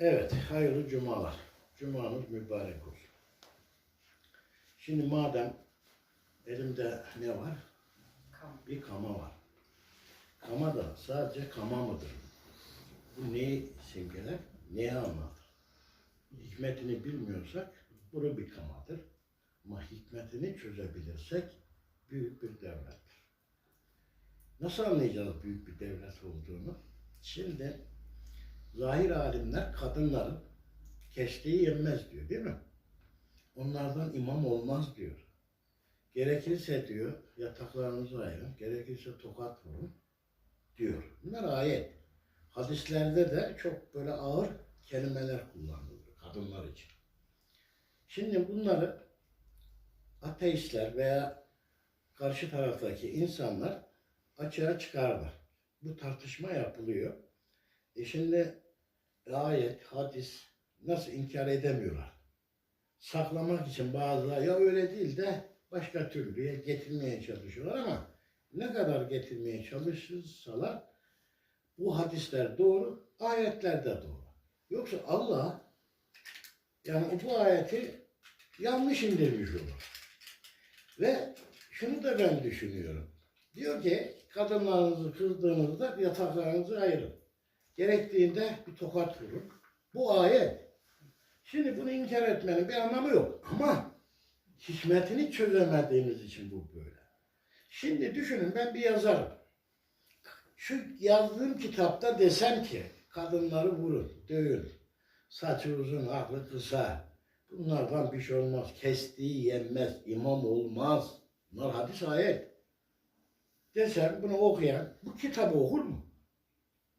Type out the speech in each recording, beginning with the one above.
Evet, hayırlı cumalar. Cumanız mübarek olsun. Şimdi madem elimde ne var? Bir kama var. Kama da sadece kama mıdır? Bu neyi simgeler? Neyi anlatır? Hikmetini bilmiyorsak bu bir kamadır. Ama hikmetini çözebilirsek büyük bir devlettir. Nasıl anlayacağız büyük bir devlet olduğunu? Şimdi zahir alimler kadınların kestiği yenmez diyor değil mi? Onlardan imam olmaz diyor. Gerekirse diyor yataklarınızı ayırın, gerekirse tokat vurun diyor. Bunlar ayet. Hadislerde de çok böyle ağır kelimeler kullanılıyor kadınlar için. Şimdi bunları ateistler veya karşı taraftaki insanlar açığa çıkarlar. Bu tartışma yapılıyor. E şimdi ayet, hadis nasıl inkar edemiyorlar. Saklamak için bazıları ya öyle değil de başka türlüye getirmeye çalışıyorlar ama ne kadar getirmeye çalışırsalar bu hadisler doğru, ayetler de doğru. Yoksa Allah yani bu ayeti yanlış indirmiş olur. Ve şunu da ben düşünüyorum. Diyor ki kadınlarınızı kızdığınızda yataklarınızı ayırın. Gerektiğinde bir tokat vurun. Bu ayet. Şimdi bunu inkar etmenin bir anlamı yok. Ama hikmetini çözemediğimiz için bu böyle. Şimdi düşünün ben bir yazarım. Şu yazdığım kitapta desem ki kadınları vurun, dövün. Saçı uzun, aklı kısa. Bunlardan bir şey olmaz. Kestiği yenmez, imam olmaz. Bunlar hadis ayet. Desem bunu okuyan bu kitabı okur mu?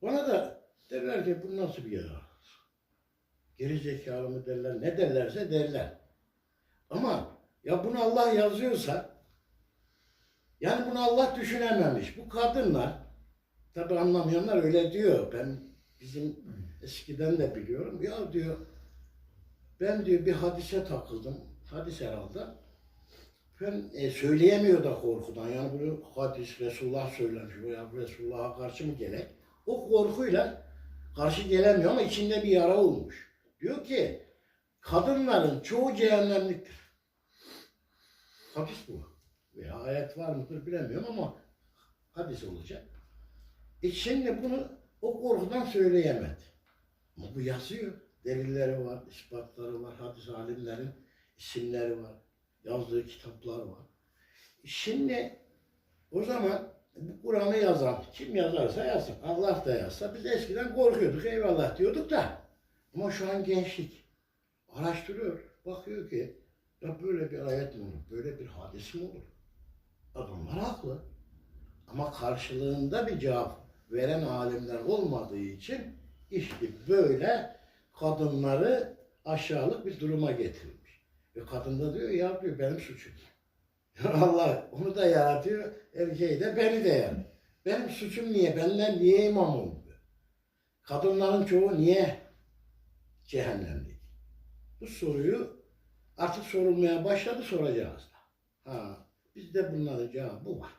Bana da derler ki bu nasıl bir yazar? Geri zekalı mı derler, ne derlerse derler. Ama ya bunu Allah yazıyorsa yani bunu Allah düşünememiş. Bu kadınlar tabi anlamayanlar öyle diyor. Ben bizim eskiden de biliyorum. Ya diyor ben diyor bir hadise takıldım. Hadis herhalde. Ben e, söyleyemiyor da korkudan. Yani bunu hadis Resulullah söylemiş. Ya Resulullah'a karşı mı gerek? O korkuyla karşı gelemiyor ama içinde bir yara olmuş. Diyor ki kadınların çoğu cehennemliktir. Hadis bu. Veya ayet var mıdır bilemiyorum ama hadis olacak. E şimdi bunu o korkudan söyleyemedi. Ama bu yazıyor. Delilleri var, ispatları var, hadis alimlerin isimleri var, yazdığı kitaplar var. E Şimdi o zaman Kur'an'ı yazan kim yazarsa yazsın. Allah da yazsa biz eskiden korkuyorduk eyvallah diyorduk da. Ama şu an gençlik araştırıyor. Bakıyor ki ya böyle bir ayet mi olur? Böyle bir hadis mi olur? Adamlar haklı. Ama karşılığında bir cevap veren alimler olmadığı için işte böyle kadınları aşağılık bir duruma getirmiş. Ve kadın da diyor ya diyor benim suçum. Allah onu da yaratıyor, erkeği de beni de yaratıyor. Benim suçum niye? Benden niye imam oldu? Kadınların çoğu niye cehennemlik? Bu soruyu artık sorulmaya başladı soracağız da. Ha, bizde bunların cevabı var.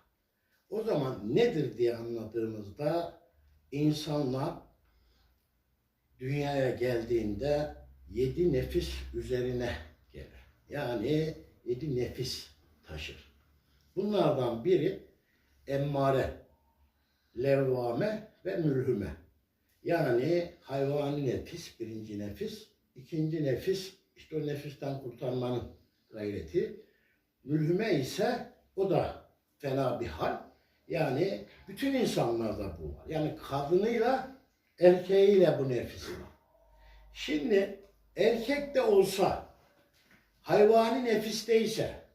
O zaman nedir diye anladığımızda insanlar dünyaya geldiğinde yedi nefis üzerine gelir. Yani yedi nefis taşır. Bunlardan biri emmare, levvame ve mülhüme. Yani hayvani nefis, birinci nefis. ikinci nefis, işte o nefisten kurtarmanın gayreti. Mülhüme ise o da fena bir hal. Yani bütün insanlarda bu var. Yani kadınıyla erkeğiyle bu nefis var. Şimdi erkek de olsa hayvani nefisteyse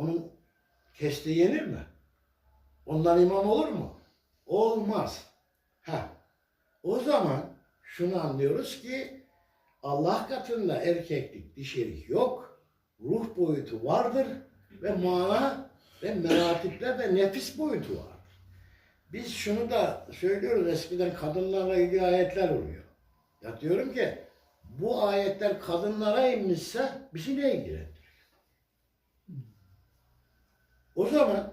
onun kestiği yenir mi? Ondan imam olur mu? Olmaz. Ha. O zaman şunu anlıyoruz ki Allah katında erkeklik, dişilik yok. Ruh boyutu vardır ve mana ve meratipler ve nefis boyutu var. Biz şunu da söylüyoruz eskiden kadınlarla ilgili ayetler oluyor. Ya diyorum ki bu ayetler kadınlara inmişse bizi ne ilgilendiriyor? O zaman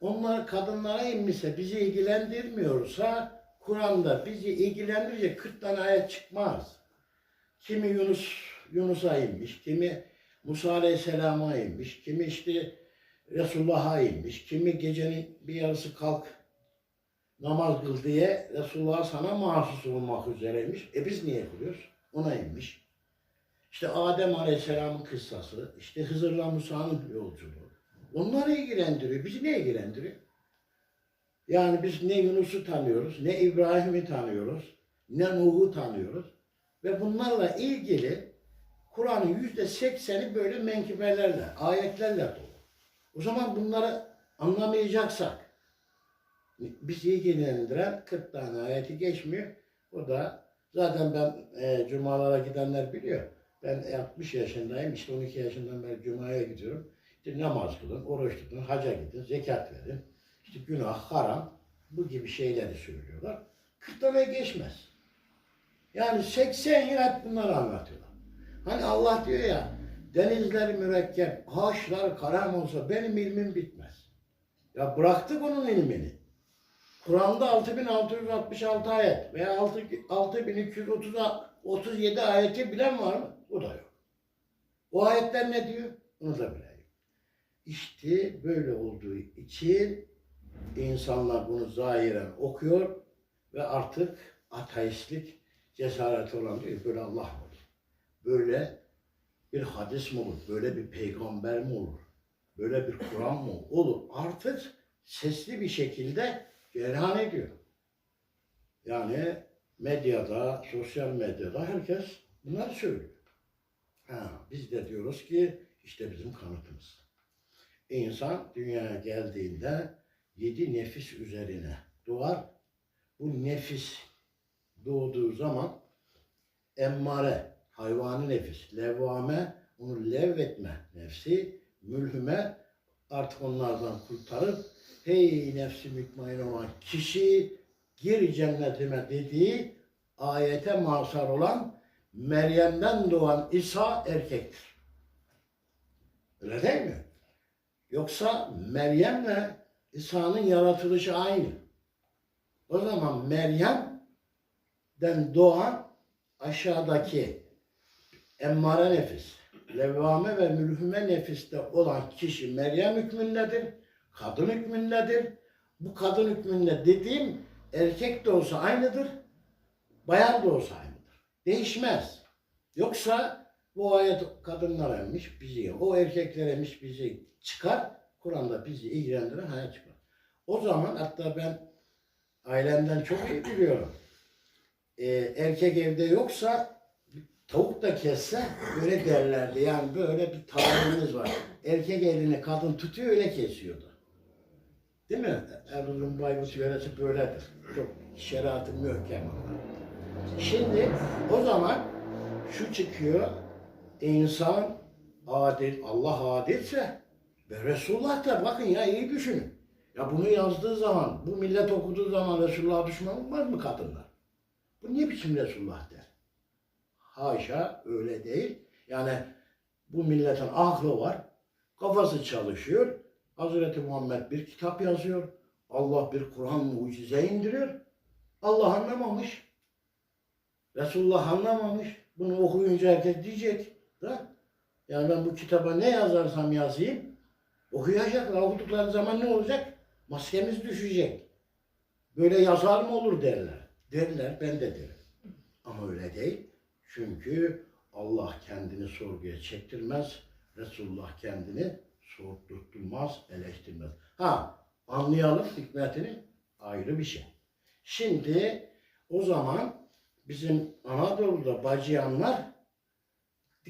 onlar kadınlara inmişse bizi ilgilendirmiyorsa Kur'an'da bizi ilgilendirecek 40 tane ayet çıkmaz. Kimi Yunus Yunus'a inmiş, kimi Musa Aleyhisselam'a inmiş, kimi işte Resulullah'a inmiş, kimi gecenin bir yarısı kalk namaz kıl diye Resulullah sana mahsus olmak üzereymiş. E biz niye kılıyoruz? Ona inmiş. İşte Adem Aleyhisselam'ın kıssası, işte Hızır'la Musa'nın yolculuğu. Onları ilgilendiriyor. Bizi ne ilgilendiriyor? Yani biz ne Yunus'u tanıyoruz, ne İbrahim'i tanıyoruz, ne Nuh'u tanıyoruz. Ve bunlarla ilgili Kur'an'ın yüzde sekseni böyle menkıbelerle, ayetlerle dolu. O zaman bunları anlamayacaksak, bizi ilgilendiren 40 tane ayeti geçmiyor. O da zaten ben e, cumalara gidenler biliyor. Ben 60 yaşındayım. işte 12 yaşından beri cumaya gidiyorum. İşte namaz kılın, oruç tutun, haca gidin, zekat verin. İşte günah, haram bu gibi şeyleri söylüyorlar. 40 tane geçmez. Yani 80 yıl hep bunları anlatıyorlar. Hani Allah diyor ya denizler mürekkep, ağaçlar karam olsa benim ilmim bitmez. Ya bıraktık onun ilmini. Kur'an'da 6666 ayet veya 6 6237 ayeti bilen var mı? O da yok. O ayetler ne diyor? Onu da bilen. İşte böyle olduğu için insanlar bunu zahiren okuyor ve artık ateistlik cesareti olan diyor böyle Allah mı olur? Böyle bir hadis mi olur? Böyle bir peygamber mi olur? Böyle bir Kur'an mı olur? Artık sesli bir şekilde cereyan ediyor. Yani medyada, sosyal medyada herkes bunları söylüyor. Ha, biz de diyoruz ki işte bizim kanıtımız. İnsan dünyaya geldiğinde yedi nefis üzerine doğar. Bu nefis doğduğu zaman emmare, hayvani nefis, levvame, onu levvetme nefsi, mülhüme artık onlardan kurtarıp hey nefsi mutmain olan kişi gir cennetime dediği ayete mazhar olan Meryem'den doğan İsa erkektir. Öyle değil mi? Yoksa Meryem'le İsa'nın yaratılışı aynı. O zaman Meryem'den doğan aşağıdaki emmare nefis, levvame ve mülhüme nefiste olan kişi Meryem hükmündedir, kadın hükmündedir. Bu kadın hükmünde dediğim erkek de olsa aynıdır, bayan da olsa aynıdır. Değişmez. Yoksa bu ayet kadınlar emmiş bizi, o erkekler emmiş bizi çıkar, Kur'an'da bizi ilgilendiren hayat çıkar. O zaman hatta ben ailemden çok iyi biliyorum. Ee, erkek evde yoksa tavuk da kesse böyle derlerdi. Yani böyle bir tabirimiz var. Erkek elini kadın tutuyor öyle kesiyordu. Değil mi? Erzurum Bayburt yöresi böyledir. Çok şeriatı mühkem. Şimdi o zaman şu çıkıyor. İnsan adil, Allah adilse ve Resulullah da bakın ya iyi düşünün. Ya bunu yazdığı zaman, bu millet okuduğu zaman Resulullah'a düşman olmaz mı kadınlar? Bu niye biçim Resulullah der? Haşa öyle değil. Yani bu milletin aklı var, kafası çalışıyor. Hazreti Muhammed bir kitap yazıyor. Allah bir Kur'an mucize indiriyor. Allah anlamamış. Resulullah anlamamış. Bunu okuyunca herkes diyecek. Da? Yani ben bu kitaba ne yazarsam yazayım okuyacaklar. Okudukları zaman ne olacak? Maskemiz düşecek. Böyle yazar mı olur derler. Derler ben de derim. Ama öyle değil. Çünkü Allah kendini sorguya çektirmez. Resulullah kendini sordurtmaz, eleştirmez. Ha anlayalım hikmetini ayrı bir şey. Şimdi o zaman bizim Anadolu'da bacıyanlar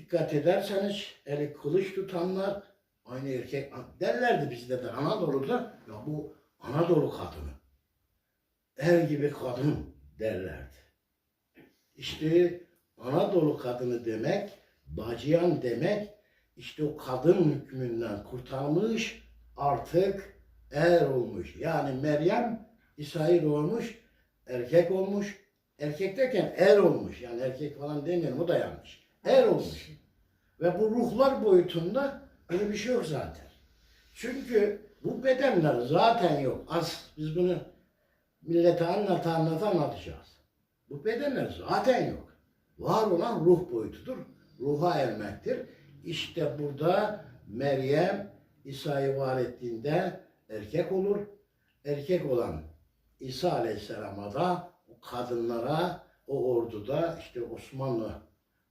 dikkat ederseniz eli kılıç tutanlar aynı erkek derlerdi bizde de Anadolu'da ya bu Anadolu kadını er gibi kadın derlerdi. İşte Anadolu kadını demek, bacıyan demek, işte o kadın hükmünden kurtarmış, artık er olmuş. Yani Meryem İsa'yı doğurmuş, erkek olmuş. Erkek derken er olmuş. Yani erkek falan demiyorum, o da yanlış. Er olmuş. Ve bu ruhlar boyutunda öyle bir şey yok zaten. Çünkü bu bedenler zaten yok. Az biz bunu millete anlata anlata anlatacağız. Bu bedenler zaten yok. Var olan ruh boyutudur. Ruha ermektir. İşte burada Meryem İsa'yı var ettiğinde erkek olur. Erkek olan İsa Aleyhisselam'a da kadınlara o orduda işte Osmanlı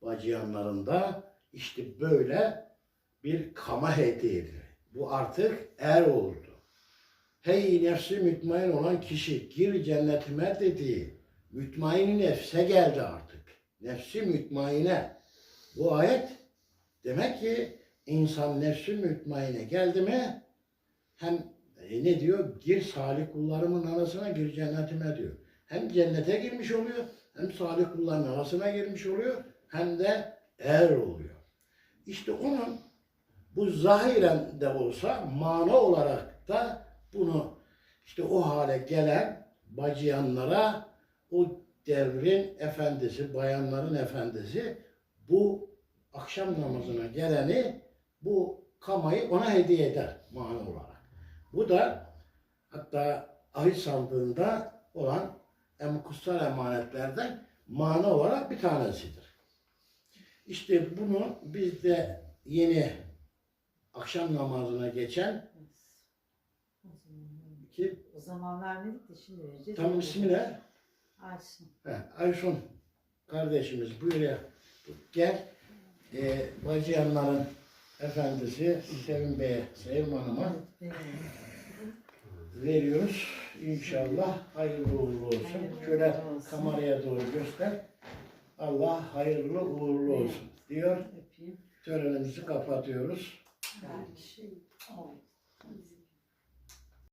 bacıyanlarında işte böyle bir kama edilir. Bu artık er oldu. Hey nefsi mütmain olan kişi gir cennetime dediği mütmain nefse geldi artık. Nefsi mütmaine. Bu ayet demek ki insan nefsi mütmaine geldi mi hem e, ne diyor? Gir salih kullarımın arasına gir cennetime diyor. Hem cennete girmiş oluyor hem salih kulların arasına girmiş oluyor hem de er oluyor. İşte onun bu zahiren de olsa mana olarak da bunu işte o hale gelen bacıyanlara o devrin efendisi, bayanların efendisi bu akşam namazına geleni bu kamayı ona hediye eder mana olarak. Bu da hatta ahit sandığında olan em emanetlerden mana olarak bir tanesidir. İşte bunu biz de yeni akşam namazına geçen ki O zaman vermedik de şimdi vereceğiz. tam ismi ne? Aysun. He, Aysun kardeşimiz buraya gel. E, Bacıyanların efendisi Sevim Bey'e, Sevim Hanım'a veriyoruz. İnşallah hayırlı uğurlu olsun. Şöyle kameraya doğru göster. Allah hayırlı uğurlu olsun diyor. Törenimizi kapatıyoruz. Ben şey oldu.